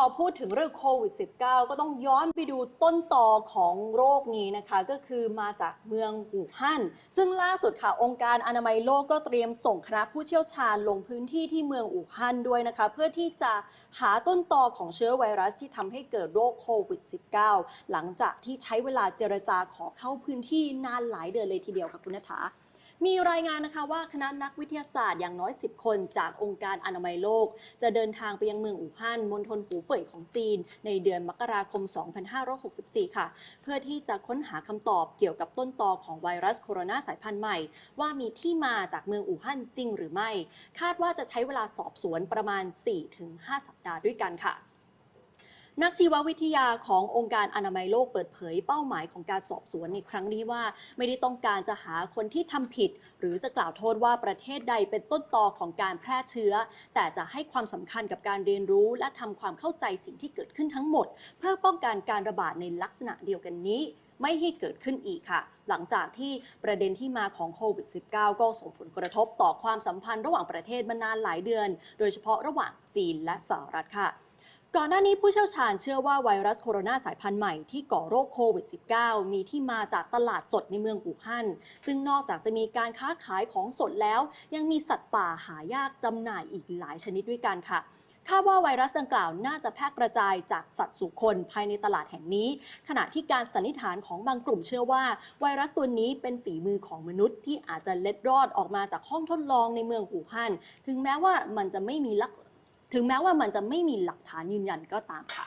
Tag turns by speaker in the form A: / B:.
A: พอพูดถึงเรื่องโควิด -19 ก็ต้องย้อนไปดูต้นตอของโรคนี้นะคะ ก็คือมาจากเมืองอู่ฮั่น ซึ่งล่าสุดค่ะ องค์การอนามัยโลกก็เตรียมส่งคณะผู้เชี่ยวชาญลงพื้นที่ที่เมืองอู่ฮั่นด้วยนะคะ เพื่อที่จะหาต้นตอของเชื้อไวรัสที่ทำให้เกิดโรคโควิด -19 หลังจากที่ใช้เวลาเจรจาขอเข้าพื้นที่นานหลายเดือนเลยทีเดียวค่ะคุณนัฐา มีรายงานนะคะว่าคณะนักวิทยาศาสตร์อย่างน้อย 10 คนจากองค์การอนามัยโลก จะเดินทางไปยังเมืองอู่ฮั่นมณฑลหูเป่ยของจีน ในเดือนมกราคม 2564 ค่ะ เพื่อที่จะค้นหาคำตอบเกี่ยวกับต้นตอของไวรัสโคโรนาสายพันธุ์ใหม่ ว่ามีที่มาจากเมืองอู่ฮั่นจริงหรือไม่ คาดว่าจะใช้เวลาสอบสวนประมาณ 4-5 สัปดาห์ด้วยกันค่ะ นักชีววิทยาขององค์การอนามัยโลกเปิดเผยเป้าหมายของการสอบสวนในครั้งนี้ว่า ไม่ได้ต้องการจะหาคนที่ทำผิด หรือจะกล่าวโทษว่าประเทศใดเป็นต้นตอของการแพร่เชื้อ แต่จะให้ความสำคัญกับการเรียนรู้ และทำความเข้าใจสิ่งที่เกิดขึ้นทั้งหมด เพื่อป้องกันการระบาดในลักษณะเดียวกันนี้ไม่ให้เกิดขึ้นอีกค่ะ หลังจากที่ประเด็นที่มาของโควิด -19 ก็ส่งผลกระทบต่อความสัมพันธ์ระหว่างประเทศมานานหลายเดือน โดยเฉพาะระหว่างจีนและสหรัฐค่ะ ก่อนหน้านี้ผู้เชี่ยวชาญเชื่อว่าไวรัสโคโรนาสายพันธุ์ใหม่ที่ก่อโรคโควิด -19 มีที่มาจากตลาดสดในเมืองอู่ฮั่น ซึ่งนอกจากจะมีการค้าขายของสดแล้ว ยังมีสัตว์ป่าหายากจำหน่ายอีกหลายชนิดด้วยกันค่ะคาดว่าไวรัสดังกล่าวน่าจะแพร่กระจายจากสัตว์สู่คนภายในตลาดแห่งนี้ ขณะที่การสันนิษฐานของบางกลุ่มเชื่อว่า ไวรัสตัวนี้เป็นฝีมือของมนุษย์ที่อาจจะเล็ดรอดออกมาจากห้องทดลองในเมืองอู่ฮั่น ถึงแม้ว่ามันจะไม่มีลัก ถึงแม้ว่ามันจะไม่มีหลักฐานยืนยันก็ตามค่ะ